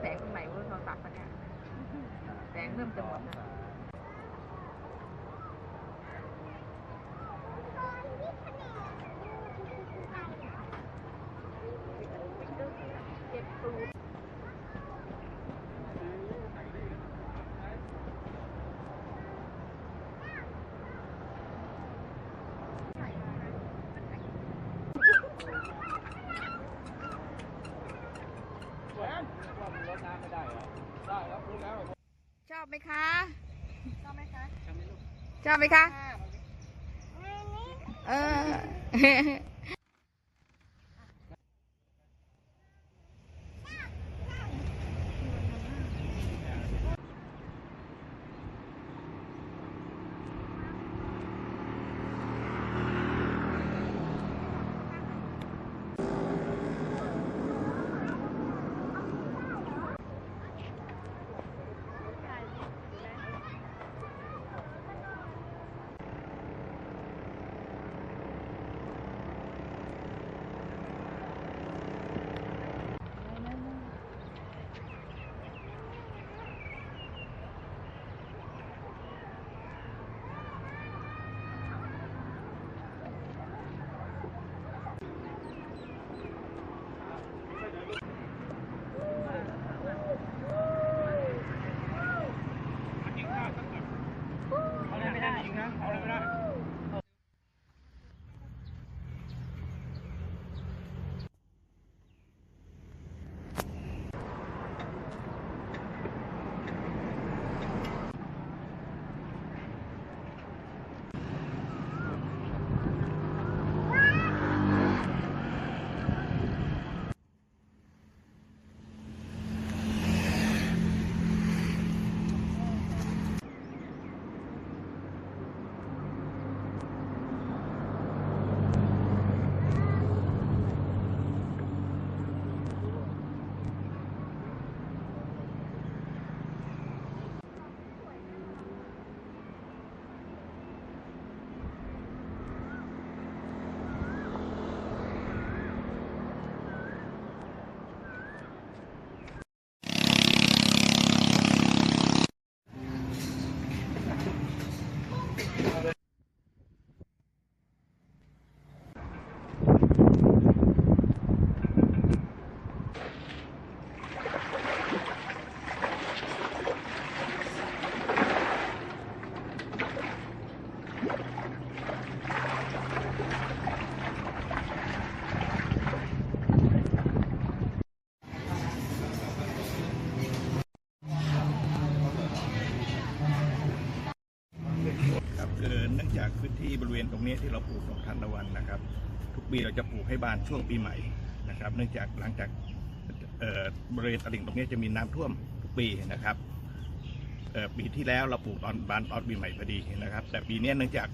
แสงตรงไหนว่าโทรศัพท์ปะเนี่ยแสงเริ่มจะหมดแล้วเจ็บตูด ชอบไหมคะชอบไหมคะชอบไหมคะ เออ ณตรงนี้ที่เราปลูกดอกทานตะวันนะครับ ทุกปีเราจะปลูกให้บานช่วงปีใหม่นะครับ เนื่องจากหลังจากบริเวณตลิ่งตรงนี้จะมีน้ำท่วมทุกปีนะครับปีที่แล้วเราปลูกตอนบานตอนปีใหม่พอดีนะครับ แต่ปีนี้เนื่องจาก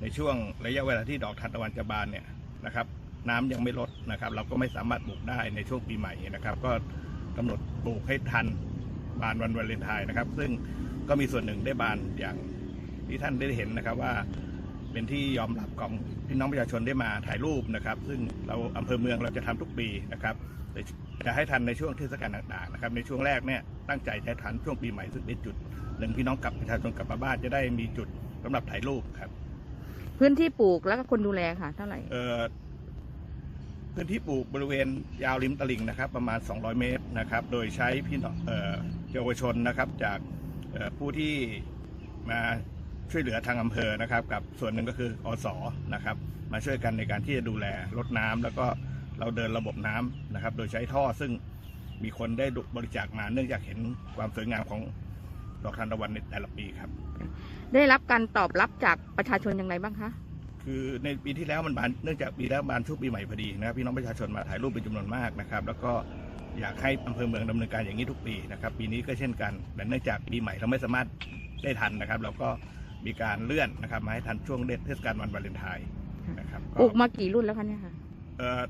ในช่วงระยะเวลาที่ดอกทานตะวันจะบานเนี่ยนะครับน้ำยังไม่ลดนะครับ เราก็ไม่สามารถปลูกได้ในช่วงปีใหม่นะครับ ก็กำหนดปลูกให้ทันบานวันวาเลนไทน์นะครับ ซึ่งก็มีส่วนหนึ่งได้บานอย่างที่ท่านได้เห็นนะครับว่า เป็นที่ยอมรับของพี่น้องประชาชนได้มาถ่ายรูปนะครับ ซึ่งเราอำเภอเมืองเราจะทำทุกปีนะครับแต่จะให้ทันในช่วงเทศกาลต่างๆนะครับในช่วงแรกเนี่ยตั้งใจจะให้ทันช่วงปีใหม่ซึ่งเป็นจุดหนึ่งพี่น้องกลับประชาชนกลับมาบ้านจะได้มีจุดสำหรับถ่ายรูปครับ พื้นที่ปลูกแล้วก็คนดูแลค่ะเท่าไหร่เอ่อพื้นที่ปลูกบริเวณยาวริมตลิ่งนะครับ ประมาณ 200 เมตรนะครับ โดยใช้พี่น้องเอ่อเยาวชนนะครับจากเอ่อผู้ที่มา ช่วยเหลือทางอำเภอนะครับ กับส่วนหนึ่งก็คืออสนะครับ มาช่วยกันในการที่จะดูแลรดน้ำแล้วก็เราเดินระบบน้ำนะครับ โดยใช้ท่อซึ่งมีคนได้บริจาคมาเนื่องจากเห็นความสวยงามของดอกทานตะวันในแต่ละปีครับ ได้รับการตอบรับจากประชาชนอย่างไรบ้างคะคือในปีที่แล้วมันบานเนื่องจากปีแล้วบานช่วงปีใหม่พอดีนะครับพี่น้องประชาชนมาถ่ายรูปเป็นจำนวนมากนะครับ แล้วก็อยากให้อำเภอเมืองดำเนินการอย่างนี้ทุกปีนะครับ ปีนี้ก็เช่นกันแต่เนื่องจากปีใหม่เราไม่สามารถได้ทันนะครับ เราก็ มีการเลื่อนนะครับมาให้ทันช่วงเทศกาลวันวาเลนไทน์นะครับปลูกมากี่รุ่นแล้วคะเนี่ยค่ะเอ่อ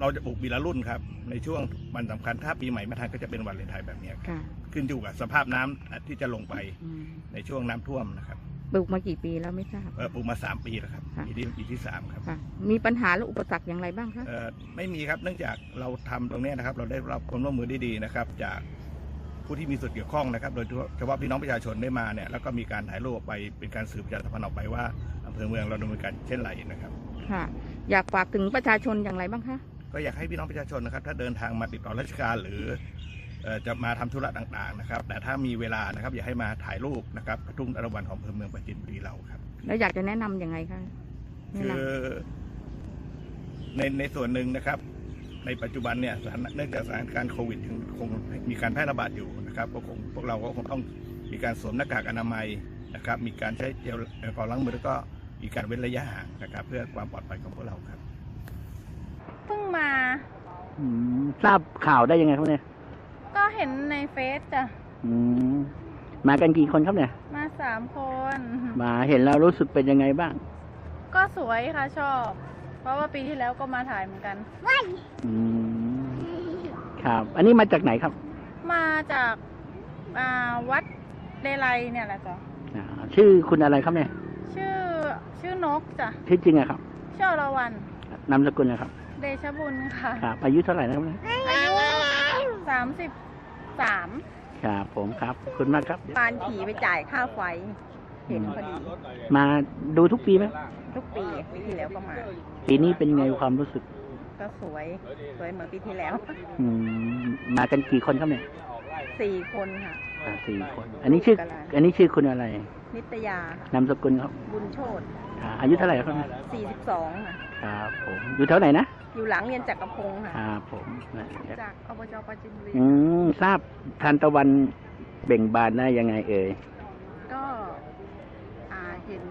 เราจะปลูกปีละรุ่นครับในช่วงวันสำคัญถ้าปีใหม่ไม่ทันก็จะเป็นวันวาเลนไทน์แบบเนี้ยครับค่ะขึ้นอยู่กับสภาพน้ำที่จะลงไปอืมในช่วงน้ำท่วมนะครับปลูกมากี่ปีแล้วไม่ทราบเอ่อปลูกมาสามปีแล้วครับค่ะปีที่ปีที่สามครับค่ะมีปัญหาและอุปสรรคอย่างไรบ้างคะเอ่อไม่มีครับเนื่องจากเราทำตรงเนี้ยนะครับ เราได้รับความร่วมมือได้ดีนะครับ จาก ผู้ที่มีส่วนเกี่ยวข้องนะครับ โดยเฉพาะพี่น้องประชาชนได้มาเนี่ยแล้วก็มีการถ่ายรูปออกไปเป็นการสืบประชาสัมพันธ์ออกไปว่าอำเภอเมืองเราดำเนินการเช่นไรนะครับ ค่ะ อยากฝากถึงประชาชนอย่างไรบ้างคะ ก็อยากให้พี่น้องประชาชนนะครับ ถ้าเดินทางมาติดต่อราชการหรือเอ่อจะมาทำธุระต่างๆนะครับ แต่ถ้ามีเวลานะครับอยากให้มาถ่ายรูปนะครับกระทุ่งตะวันของอำเภอเมืองปราจีนบุรีเราครับ แล้วอยากจะแนะนำยังไงคะแนะคืนอในในส่วนหนึ่งนะครับ ในปัจจุบันเนี่ยสถานเนื่องจากสถานการณ์โควิดยังคงมีการแพร่ระบาดอยู่นะครับก็คงพวกเราก็คงต้องมีการสวมหน้ากากอนามัยนะครับ มีการใช้เจลแอลกอฮอล์ล้างมือแล้วก็มีการเว้นระยะห่างนะครับ เพื่อความปลอดภัยของพวกเราครับเพิ่งมาอืมทราบข่าวได้ยังไงครับเนี่ย ก็เห็นในเฟซจ้ะอืมมากันกี่คนครับเนี่ย มาสามคน มาเห็นแล้วรู้สึกเป็นยังไงบ้าง ก็สวยค่ะชอบเพ ราะว่าปีที่แล้วก็มาถ่ายเหมือนกันอืมครับ อันนี้มาจากไหนครับมาจากอ่าวัดเดลัยเนี่ยแหละจ้ะอ่าชื่อคุณอะไรครับเนี่ยชื่อชื่อนกจ้ะชื่อจริงอะครับชื่ออรวรรณนามสกุลนะครับเดชบุญค่ะ ครับอายุเท่าไหร่นะครับเนี่ยอายุสามสิบสามครับผมครับขอบคุณมากครับ ปานผีไปจ่ายค่าไฟ เห็นพอดีมาดูทุกปีไหมทุกปีปีที่แล้วก็มา ปีนี้เป็นไงความรู้สึก ก็สวยสวยเหมือนปีที่แล้วอืมมากันกี่คนครับเนี่ยสี่คนค่ะอ่าสี่คน อันนี้ชื่อ อันนี้ชื่อคุณอะไร นิตยาค่ะนามสกุลครับบุญโชตอ่าอายุเท่าไหร่ครับเนี่ยสี่สิบสองค่ะครับผมอยู่แถวไหนนะอยู่หลังเรียนจักรพงศ์ค่ะครับผมจากอบจปราจินบุรีอืมทราบทานตะวันเบ่งบานได้ยังไงเอ่ย ก็อ่าเห็น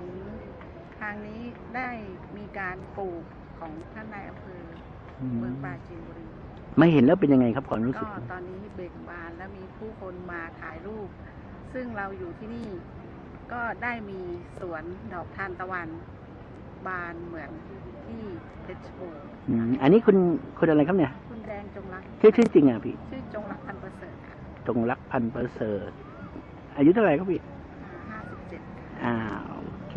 ทางนี้ ได้มีการปลูกของท่านนายอำเภอเมืองปราจีนบุรี ไม่เห็นแล้วเป็นยังไงครับความรู้สึก็กตอนนี้เบ่งบานและมีผู้คนมาถ่ายรูป ซึ่งเราอยู่ที่นี่ก็ได้มีสวนดอกทานตะวัน บานเหมือนที่เพชรบูรณ์อืมอันนี้คุณคุณอะไรครับเนี่ย คุณแดงจงรักชื่อชื่อจริงอะพี่ ชื่อจงรักพันธุ์ประเสริฐค่ะจงรักพันธุ์ประเสริฐอายุเท่าไหร่ครับพี่ ห้าสิบเจ็ด อ่าโอเค